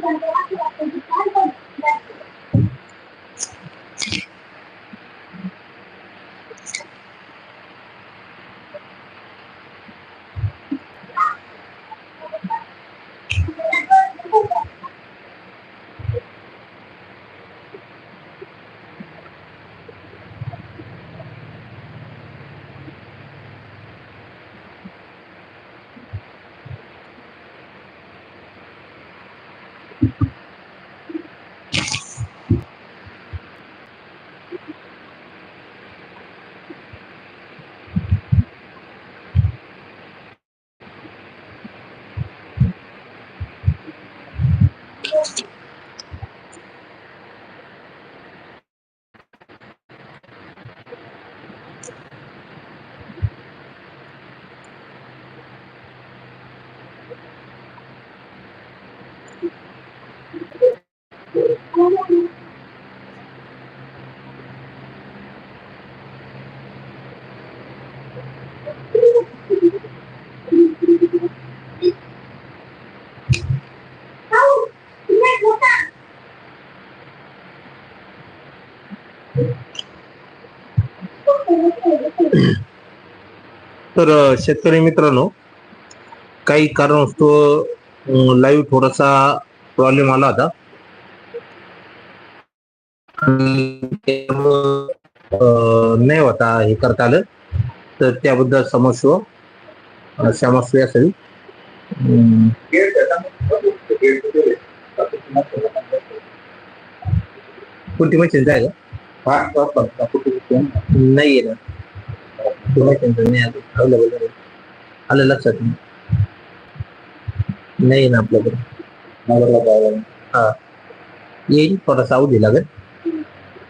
Gracias. तर शेतकरी मित्रांनो काही कारणास्तव लाईव्ह थोडासा प्रॉब्लेम आला होता. नाही होता हे करता आलं. तर त्याबद्दल समस्व अ, असेल. कोणती मशीन आहे का? नाही आहे ना. नाही अवेलेबल नाही आलं लक्षात नाही ना आपल्याकडे. हा. येईल थोडासा अवधी लागेल.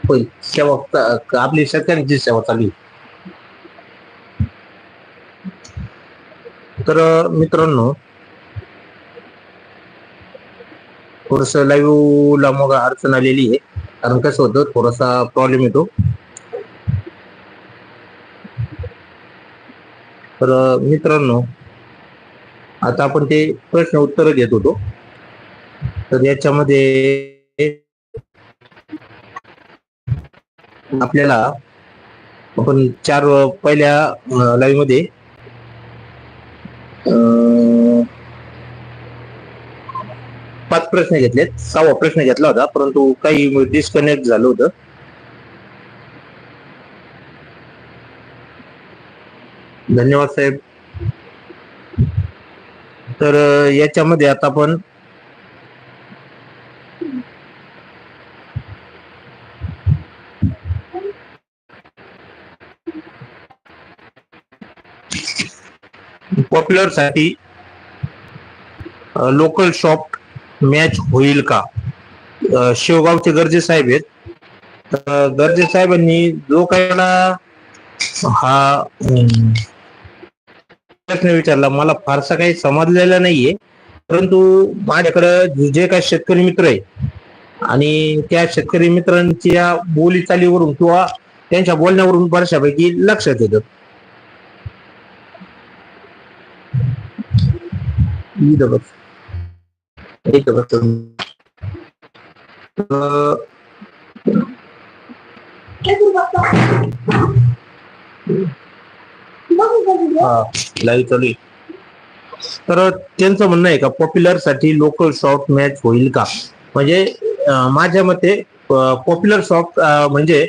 होईल. सेवा आपली सरकारची सेवा चालू आहे. तर मित्रांनो थोडस लाईव्हला मग अडचण आलेली आहे. कारण कसं होतं थोडासा प्रॉब्लेम येतो. तर मित्रांनो आता आपण ते प्रश्न उत्तर घेत होतो. तर याच्यामध्ये आपल्याला आपण चार पहिल्या लाईव्हमध्ये पाच प्रश्न घेतलेत. सहावा प्रश्न घेतला होता परंतु काही डिस्कनेक्ट झालं होतं. धन्यवाद साहेब. तर याच्यामध्ये आता आपण पॉप्युलरसाठी लोकल शॉप मॅच होईल का? शेवगावचे गरजे साहेब आहेत. गरजे साहेबांनी जो काही हा प्रश्न विचारला मला फारसा काही समजलेला नाहीये. परंतु माझ्याकडे जे काही शेतकरी मित्र आहे आणि त्या शेतकरी मित्रांच्या बोलीचालीवरून किंवा त्यांच्या बोलण्यावरून बऱ्याचशापैकी लक्षात येतं. इथं बघ. इथं बघ. अं, लाईव्ह चालू आहे. तर त्यांचं म्हणणं आहे का पॉप्युलरसाठी लोकल शॉप मॅच होईल का म्हणजे माझ्या मते पॉप्युलर शॉप म्हणजे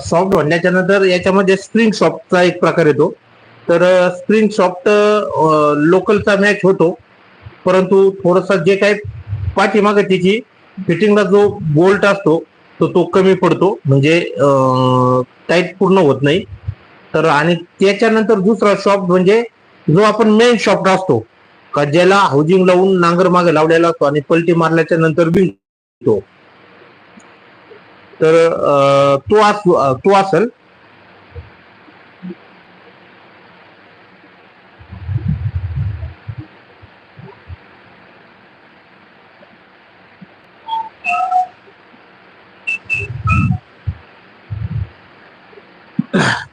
सॉफ्ट म्हणण्याच्या नंतर याच्यामध्ये स्प्रिंग शॉपचा एक प्रकार येतो तर स्क्रीन शॉफ्ट लोकलचा मॅच होतो. परंतु थोडासा जे काही पाठीमागे त्याची फिटिंगला जो बोल्ट असतो तो तो कमी पडतो. म्हणजे टाईट पूर्ण होत नाही. तर आणि त्याच्यानंतर दुसरा शॉप म्हणजे जो आपण मेन शॉप असतो का ज्याला हाऊजिंग लावून नांगर मागे लावलेला असतो आणि पलटी मारल्याच्या नंतर बिनतो. तर तो अस तो असेल.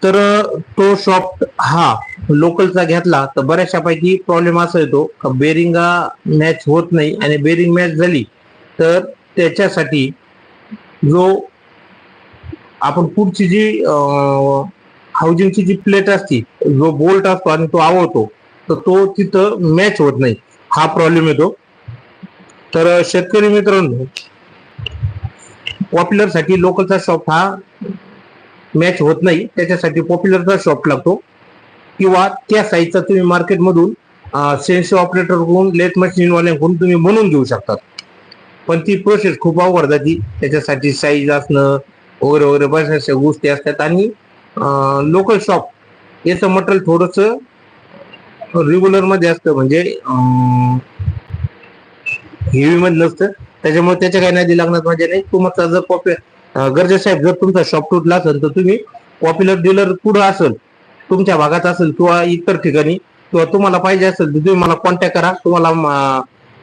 तर तो शॉप हा लोकलचा घेतला तर बऱ्याचशा पैकी प्रॉब्लेम असा येतो बेरिंगा मॅच होत नाही आणि बेरिंग मॅच झाली तर त्याच्यासाठी जो आपण पुढची जी हाऊजिंगची जी प्लेट असती जो बोल्ट असतो आणि तो आवडतो तर तो तिथं मॅच होत नाही. हा प्रॉब्लेम येतो. तर शेतकरी मित्रांनो पॉप्युलरसाठी लोकलचा शॉप हा मॅच होत नाही. त्याच्यासाठी पॉप्युलरचा शॉप लागतो. किंवा त्या साईजचा तुम्ही मार्केटमधून सेन्सी ऑपरेटरकडून लेथ मशीनवाल्यांकडून तुम्ही बनवून घेऊ शकतात. पण ती प्रोसेस खूप अवघड जाती. त्याच्यासाठी साईज असणं वगैरे वगैरे बऱ्याचशा गोष्टी असतात. आणि लोकल शॉप याचं मटेरियल थोडस रेग्युलरमध्ये असतं. म्हणजे हेवी मध्ये नसतं. त्याच्यामुळे त्याच्या काही नादी लागणार म्हणजे नाही. तुमचा जर पॉप्युलर गरजे साहेब जर तुमचा शॉप तुटला असेल तर तुम्ही पॉप्युलर डीलर कुठं असेल तुमच्या भागात असेल किंवा इतर ठिकाणी किंवा तुम्हाला पाहिजे असेल तर तुम्ही मला कॉन्टॅक्ट करा. तुम्हाला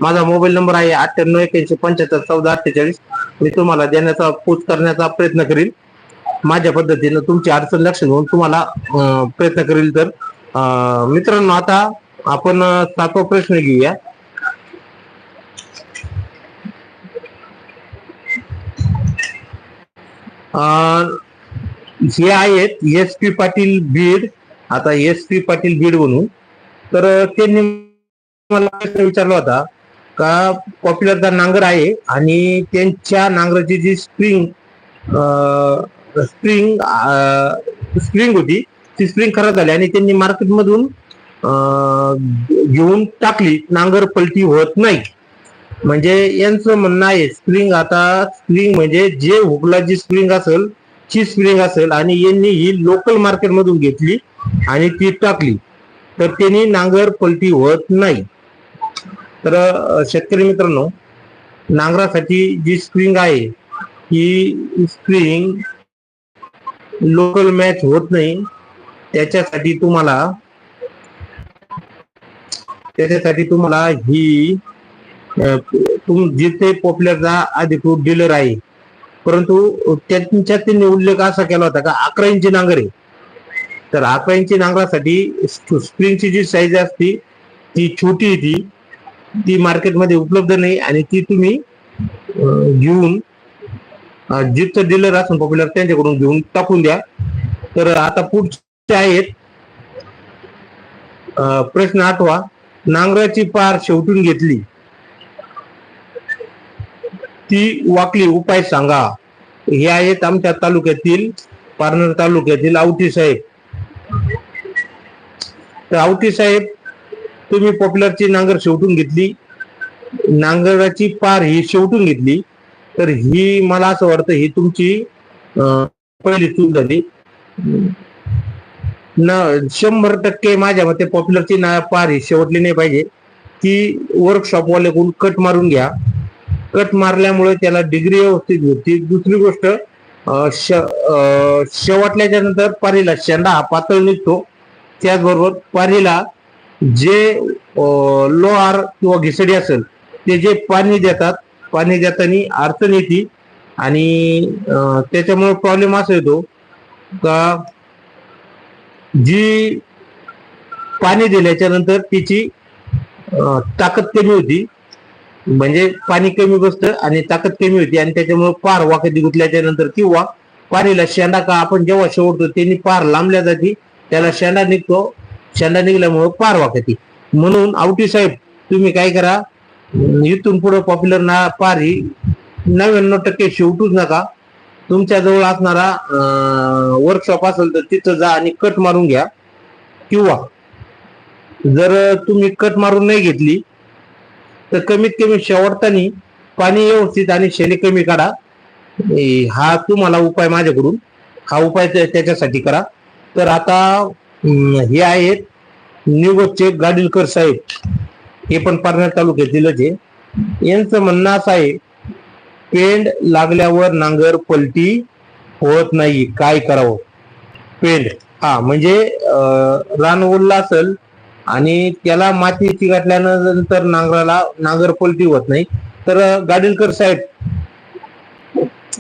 माझा मोबाईल नंबर आहे अठ्ठ्याण्णव एक्याऐंशी पंच्याहत्तर चौदा अठ्ठेचाळीस. मी तुम्हाला देण्याचा पोच करण्याचा प्रयत्न करील माझ्या पद्धतीनं तुमची अडचण लक्ष घेऊन तुम्हाला प्रयत्न करील तर मित्रांनो आता आपण सातवा प्रश्न घेऊया. हे आहेत एस पी पाटील बीड आता एस पी पाटील बीड म्हणून. तर त्यांनी मला प्रश्न विचारला होता का पॉप्युलरचा नांगर आहे आणि त्यांच्या नांगराची जी स्प्रिंग स्प्रिंग स्प्रिंग होती ती स्प्रिंग खराब झाली आणि त्यांनी मार्केटमधून घेऊन टाकली नांगर पलटी होत नाही. म्हणजे यांचं म्हणणं आहे स्प्रिंग आता स्प्रिंग म्हणजे जे हुकला जी स्प्रिंग असेल ची स्प्रिंग असेल आणि यांनी ही लोकल मार्केट मधून घेतली आणि ती टाकली तर त्यांनी नांगर पलटी होत नाही. तर शेतकरी मित्रांनो नांगरासाठी जी स्प्रिंग आहे ही स्प्रिंग लोकल मॅच होत नाही. त्याच्यासाठी तुम्हाला त्याच्यासाठी तुम्हाला ही तुम जिथे पॉप्युलरचा अधिकृत डीलर आहे परंतु त्यांच्यात त्यांनी उल्लेख असा केला होता का अकरा इंची नांगर आहे. तर अकरा इंची नांगरासाठी स्प्रिंगची जी साईज असती ती छोटी आहे ती ती मार्केटमध्ये उपलब्ध नाही आणि ती तुम्ही घेऊन जिथं डीलर असून पॉप्युलर त्यांच्याकडून घेऊन टाकून द्या. तर आता पुढचे आहेत प्रश्न आठवा नांगराची पार शेवटून घेतली. ती वाकली उपाय सांगा. हे आहेत आमच्या तालुक्यातील पारनेर तालुक्यातील आवटी साहेब. तर आवटी साहेब तुम्ही पॉप्युलरची नांगर शेवटून घेतली. नांगराची पार ही शेवटून घेतली. तर ही मला असं वाटतं ही तुमची पहिली चूक झाली. न शंभर टक्के माझ्या मते पॉप्युलरची ना पार ही शेवटली नाही पाहिजे. ती वर्कशॉपवाल्याकडून कट मारून घ्या. कट मारल्यामुळे त्याला डिग्री व्यवस्थित होती. दुसरी गोष्ट अं, श- अं, शेवटल्याच्या नंतर पारीला शेंडा हा पातळ निघतो. त्याचबरोबर पारीला जे लोहार किंवा घिसडी असेल ते जे पाणी देतात पाणी देताना अडचण येते. आणि त्याच्यामुळे प्रॉब्लेम असा येतो का जी पाणी दिल्याच्या नंतर तिची ताकद कमी होती. म्हणजे पाणी कमी बसतं आणि ताकद कमी होती आणि त्याच्यामुळे पार वाकडी गुतल्याच्या नंतर किंवा पाणीला शेंडा का आपण जेव्हा शेवटतो त्यांनी पार लांबल्या जाती त्याला शेंडा निघतो. शेंडा निघल्यामुळे पार वाकती. म्हणून आवटी साहेब तुम्ही काय करा इथून पुढे पॉप्युलर ना पार ही नव्याण्णव टक्के शेवटूच नका. तुमच्या जवळ असणारा वर्कशॉप असेल तर तिथं जा आणि कट मारून घ्या. किंवा जर तुम्ही कट मारून नाही घेतली तर कमीत कमी शेवटतानी पाणी व्यवस्थित आणि शेणे कमी काढा. हा तुम्हाला उपाय माझ्याकडून. हा उपाय त्या- त्याच्यासाठी करा. तर आता हे आहेत निवडचे गाडीलकर साहेब. हे पण पारनेर तालुक्यातीलच आहे यांचं म्हणणं असं आहे पेंड लागल्यावर नांगर पलटी होत नाही. काय करावं? पेंड. हा म्हणजे रान ओललं असेल आणि त्याला माती चिघटल्यानंतर नांगराला नांगर पलटी होत नाही. तर गाडीलकर साहेब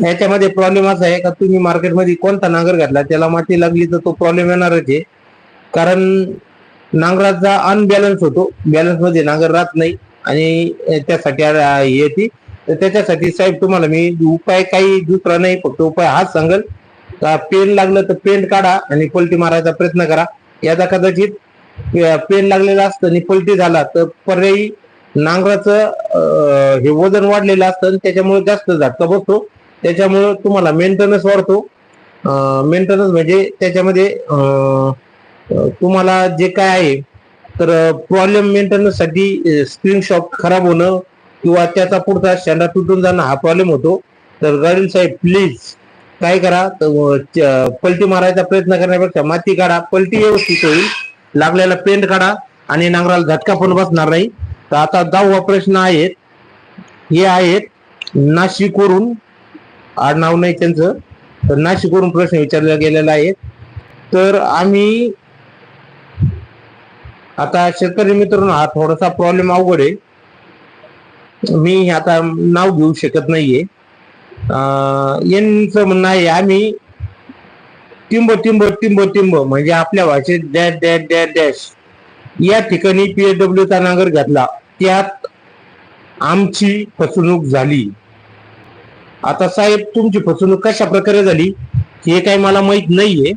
याच्यामध्ये प्रॉब्लेम असा आहे का तुम्ही मार्केटमध्ये कोणता नांगर घातला? त्याला माती लागली तर तो प्रॉब्लेम येणारच आहे. कारण नांगराचा अनबॅलन्स होतो. बॅलन्समध्ये नांगर राहत नाही. आणि त्यासाठी हे येते. तर त्याच्यासाठी साहेब तुम्हाला मी उपाय काही दुसरा नाही फक्त उपाय हाच सांगेल. का पेन लागलं तर पेंट काढा आणि पलटी मारायचा प्रयत्न करा. याचा कदाचित पेन लागलेला असतं आणि पलटी झाला तर पर्यायी नांगराचं हे वजन वाढलेलं असतं आणि त्याच्यामुळे जास्त झटका बसतो त्याच्यामुळे तुम्हाला मेंटेनन्स वाढतो. मेंटेनन्स म्हणजे त्याच्यामध्ये तुम्हाला जे काय आहे तर प्रॉब्लेम मेंटेनन्ससाठी स्क्रीन शॉक खराब होणं किंवा त्याचा पुढचा शेंडा तुटून जाणं हा प्रॉब्लेम होतो. तर गाडील साहेब प्लीज काय करा तर, पलटी मारायचा प्रयत्न करण्यापेक्षा माती काढा पलटी व्यवस्थित होईल. लागलेला पेंट काढा आणि नांगराला झटका पण बसणार नाही. तर आता दहावा प्रश्न आहेत हे आहेत नाशिकवरून आडनाव नाही त्यांचं तर नाशिकवरून प्रश्न विचारला गेलेला आहे. तर आम्ही आता शेतकरी मित्रांनो हा थोडासा प्रॉब्लेम अवघड आहे. मी आता नाव घेऊ शकत नाहीये. अं, यांचं म्हणणं आहे आम्ही टिंब टिंब टिंब टिंब म्हणजे आपल्या भाषेत डॅश डॅश डॅश डॅश. या ठिकाणी पीएचडब्ल्यू चा नांगर घातला. त्यात आमची फसवणूक झाली. आता साहेब तुमची फसवणूक कशा प्रकारे झाली हे काही मला माहीत नाहीये.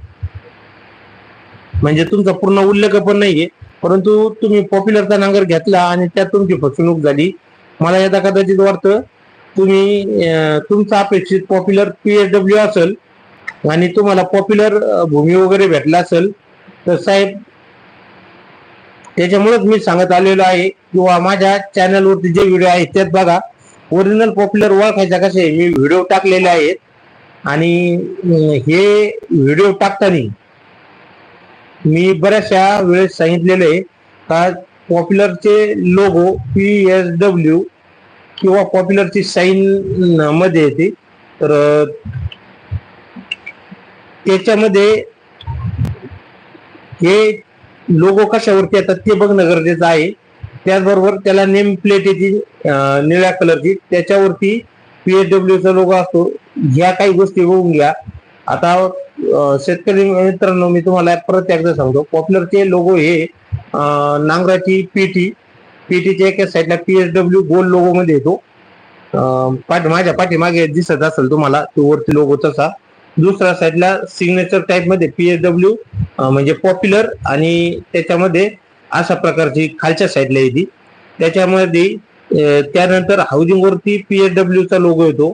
म्हणजे तुमचा पूर्ण उल्लेख पण नाहीये. परंतु तुम्ही पॉप्युलरचा नांगर घेतला आणि त्यात तुमची फसवणूक झाली. मला यदा कदाचित वाटतं तुम्ही तुमचा अपेक्षित पॉप्युलर पीएचडब्ल्यू असेल आणि तुम्हाला पॉप्युलर भूमी वगैरे भेटला असेल तर साहेब त्याच्यामुळेच मी सांगत आलेलो आहे किंवा माझ्या चॅनलवरती जे व्हिडिओ आहेत त्यात बघा ओरिजिनल पॉप्युलर ओळखायचा कसे मी व्हिडिओ टाकलेले आहेत. आणि हे व्हिडिओ टाकताना मी बऱ्याचशा वेळेस सांगितलेलं आहे का पॉप्युलरचे लोगो पी एस डब्ल्यू किंवा पॉप्युलरची साईन मध्ये येते. तर त्याच्यामध्ये हे लोगो कशावरती येतात ते बघणं गरजेचं आहे. त्याचबरोबर त्याला नेम प्लेट येते निळ्या कलरची. त्याच्यावरती पी एच डब्ल्यूचा लोगो असतो. ह्या काही गोष्टी बघून घ्या. आता शेतकरी मित्रांनो मी तुम्हाला परत एकदा सांगतो. पॉप्युलरचे लोगो हे नांगराची पीटी. पीटीच्या एका साईडला पीएचडब्ल्यू गोल लोगो मध्ये येतो. पाठी पाठ माझ्या पाठीमागे दिसत असेल तुम्हाला तो वरती लोगो तसा. दुसऱ्या साईडला सिग्नेचर टाईपमध्ये पीएचडब्ल्यू म्हणजे पॉप्युलर आणि त्याच्यामध्ये अशा प्रकारची खालच्या साईडला येते. त्याच्यामध्ये त्यानंतर हाऊसिंग वरती पीएचडब्ल्यू चा लोगो येतो.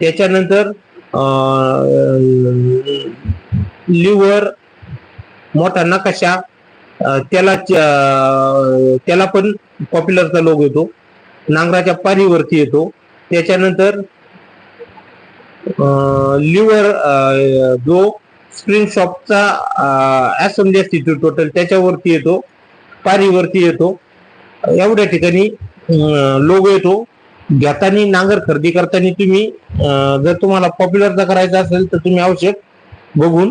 त्याच्यानंतर लिव्हर मोठा नकाशा त्याला त्याला पण पॉप्युलरचा लोगो येतो. नांगराच्या पारीवरती येतो. त्याच्यानंतर लिव्हर जो स्क्रीन शॉपचा असेंब्ली असते टोटल त्याच्यावरती येतो पारीवरती येतो. एवढ्या ठिकाणी लोगो येतो. घेताना नांगर खरेदी करताना तुम्ही जर तुम्हाला पॉप्युलरचा करायचा असेल तर तुम्ही आवश्यक बघून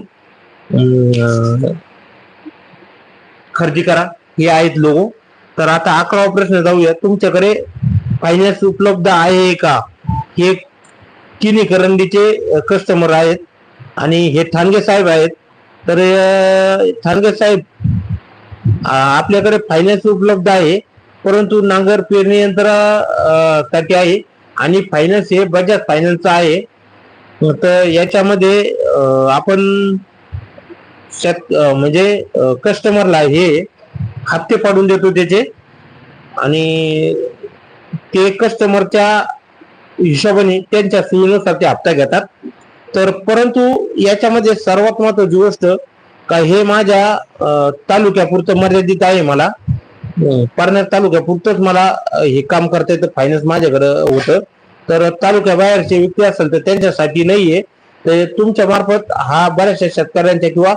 खरेदी करा. हे आहेत लोगो तर आता अकरावा प्रश्न जाऊया तुमच्याकडे फायनान्स उपलब्ध आहे का? हे किनी करंदीचे कस्टमर आहेत. आणि हे ठाणगे साहेब आहेत. तर अं, ठाणगे साहेब आपल्याकडे फायनान्स उपलब्ध आहे. परंतु नांगर पेरणी यंत्रसाठी आहे. आणि फायनान्स हे बजाज फायनान्सचं आहे. तर याच्यामध्ये आपण शेत म्हणजे कस्टमरला हे हप्ते पाडून देतो त्याचे. आणि ते कस्टमरच्या हिशोबाने त्यांच्या सोयीनुसार ते हप्ता घेतात. तर परंतु याच्यामध्ये सर्वात महत्वाची गोष्ट का हे माझ्या तालुक्यापुरतं मर्यादित आहे मला. पारनेर तालुक्यापुरतंच मला हे काम करता येतं फायनान्स माझ्याकडं होतं. तर तालुक्याबाहेरचे व्यक्ती असेल तर त्यांच्यासाठी नाहीये. तर तुमच्या मार्फत हा बऱ्याचशा शेतकऱ्यांच्या किंवा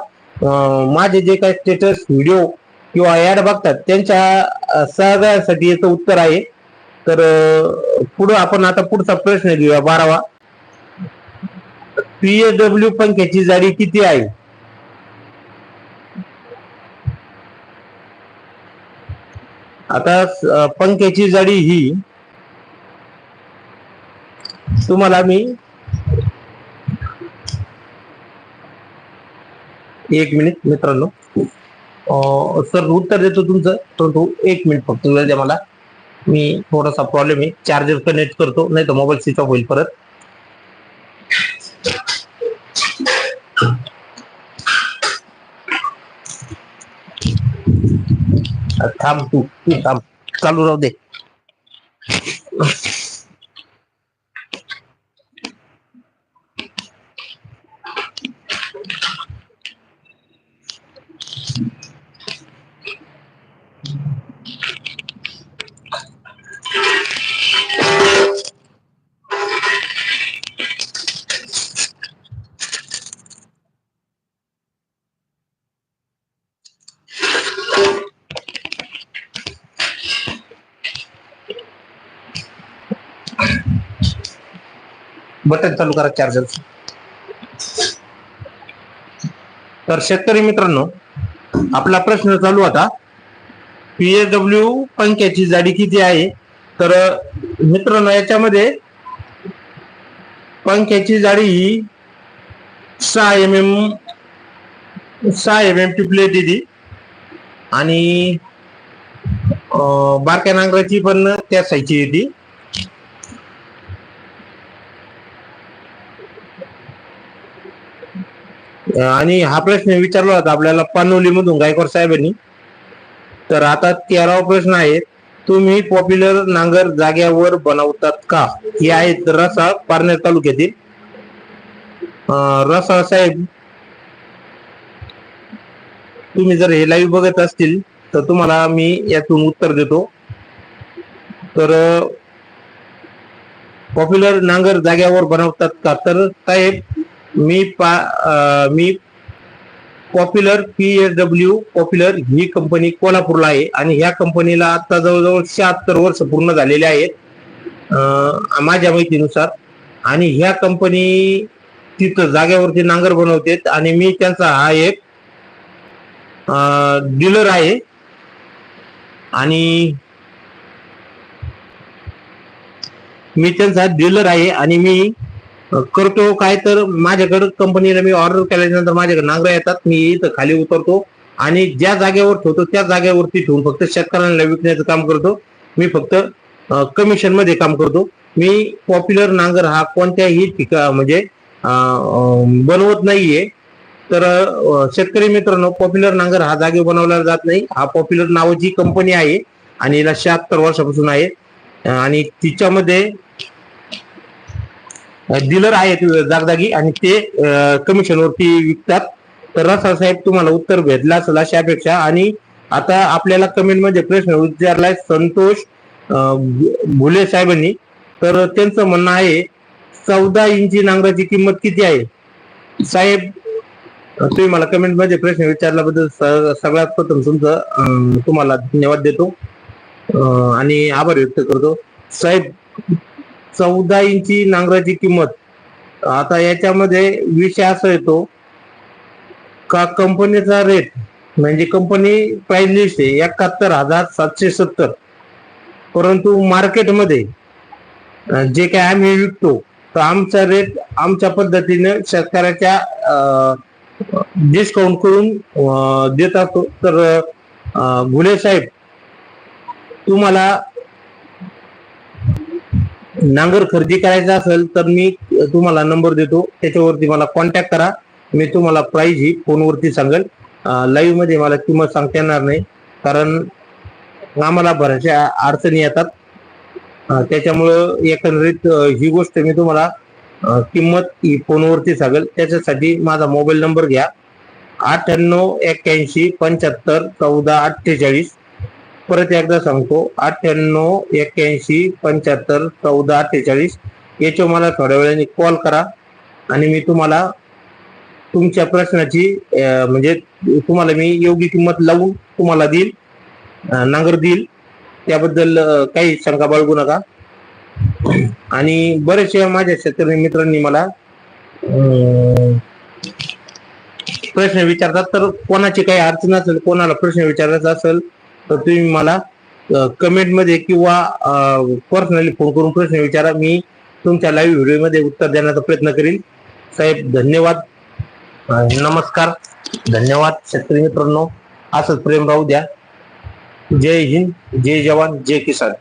माझे जे काही स्टेटस व्हिडिओ किंवा ऍड बघतात त्यांच्या सहकार्यासाठी याचं उत्तर आहे. तर पुढं आपण आता पुढचा प्रश्न घेऊया बारावा. पीएडब्ल्यू पंख्याची जाडी किती आहे? आता पंख्याची जाडी ही तुम्हाला मी एक मिनिट मित्रांनो. सर उत्तर देतो तुमचं परंतु एक मिनिट फक्त द्या मला. मी थोडासा प्रॉब्लेम आहे. चार्जर कनेक्ट करतो. नाही तर मोबाईल स्विच ऑफ होईल परत. थांब तू तू थांब. चालू राहू दे. बटन चालू करा चार्जर तर शेतकरी मित्रांनो आपला प्रश्न चालू होता. पीएडब्ल्यू पंख्याची जाडी किती आहे? तर मित्रांनो याच्यामध्ये पंख्याची जाडी ही सहा एम एम सहा एम एम ची प्लेट दिली आणि बारक्या नांगराची पण त्या साईजची येते आणि हा प्रश्न विचारला होता आपल्याला पानोली मधून गायकवाड साहेबांनी. तर आता तेरावा प्रश्न आहे तुम्ही पॉप्युलर नांगर जाग्यावर बनवतात का? हे आहेत रसा पारनेर तालुक्यातील. रसा साहेब तुम्ही जर हे लाईव्ह बघत असतील तर तुम्हाला मी यातून उत्तर देतो. तर पॉप्युलर नांगर जाग्यावर बनवतात का? तर साहेब मी पा मी popular P S W popular ही कंपनी कोल्हापूरला आहे आणि ह्या कंपनीला आता जवळजवळ शहात्तर वर्ष पूर्ण झालेले आहेत माझ्या माहितीनुसार. आणि ह्या कंपनी तिथं जागेवरती नांगर बनवते आणि मी त्यांचा हा एक डीलर आहे. आणि मी त्यांचा डीलर आहे आणि मी करतो काय तर. माझ्याकडे कंपनीला मी ऑर्डर केल्यानंतर माझ्याकडे नांगरा येतात. मी इथं खाली उतरतो आणि ज्या जागेवर ठेवतो त्या जागेवरती ठेवून फक्त शेतकऱ्यांना विकण्याचं काम करतो. मी फक्त कमिशनमध्ये काम करतो. मी पॉप्युलर नांगर हा कोणत्याही ठिका म्हणजे बनवत नाहीये. तर शेतकरी मित्रांनो पॉप्युलर नांगर हा जागे बनवला जात नाही. हा पॉप्युलर नावाची कंपनी आहे आणि हिला शहात्तर वर्षापासून आहे. आणि तिच्यामध्ये डीलर आहेत जागजागी आणि ते कमिशन वरती विकतात. तर रसा साहेब तुम्हाला उत्तर भेटला असेल अशा अपेक्षा. आणि आता आपल्याला कमेंटमध्ये प्रश्न विचारलाय संतोष भुले साहेबांनी. तर त्यांचं म्हणणं आहे चौदा इंची नांगराची किंमत किती आहे? साहेब तुम्ही मला कमेंटमध्ये प्रश्न विचारल्याबद्दल सगळ्यात प्रथम तुमचं तुम्हाला धन्यवाद देतो. आणि आभार व्यक्त करतो. साहेब चौदा इंची नांगराची किंमत. आता याच्यामध्ये विषय असा येतो का कंपनीचा रेट म्हणजे कंपनी प्राइस लिस्ट आहे एकाहत्तर हजार सातशे सत्तर. परंतु मार्केटमध्ये जे काय आम्ही विकतो तर आमचा रेट आमच्या पद्धतीने शेतकऱ्याच्या डिस्काउंट करून देत असतो. तर अं, साहेब तुम्हाला नांगर खरेदी करायचा असेल तर मी तुम्हाला नंबर देतो. त्याच्यावरती मला कॉन्टॅक्ट करा. मी तुम्हाला प्राईज ही फोनवरती सांगेल. लाईव्हमध्ये मला किंमत सांगता येणार नाही. कारण आम्हाला बऱ्याचशा अडचणी येतात. त्याच्यामुळं एकंदरीत ही गोष्ट मी तुम्हाला किंमत ही फोनवरती सांगेल. त्याच्यासाठी माझा मोबाईल नंबर घ्या. अठ्ठ्याण्णव एक्क्याऐंशी पंच्याहत्तर चौदा अठ्ठेचाळीस. परत एकदा सांगतो अठ्ठ्याण्णव एक्क्याऐंशी पंच्याहत्तर चौदा अठ्ठेचाळीस याच्यावर मला थोड्या वेळाने कॉल करा. आणि मी तुम्हाला तुमच्या प्रश्नाची म्हणजे तुम्हाला मी योग्य किंमत लावून तुम्हाला देईल नांगर देईल. त्याबद्दल काही शंका बाळगू नका. आणि बरेचशा माझ्या शेतकरी मित्रांनी मला प्रश्न विचारतात तर कोणाची काही अडचण असेल कोणाला प्रश्न विचारायचा असेल तर तुम्ही मला कमेंटमध्ये किंवा पर्सनली फोन करून प्रश्न विचारा. मी तुमच्या लाईव्ह व्हिडिओमध्ये उत्तर देण्याचा प्रयत्न करील साहेब धन्यवाद. नमस्कार. धन्यवाद शेतकरी मित्रांनो. असंच प्रेम राहू द्या. जय हिंद जय जवान जय किसान.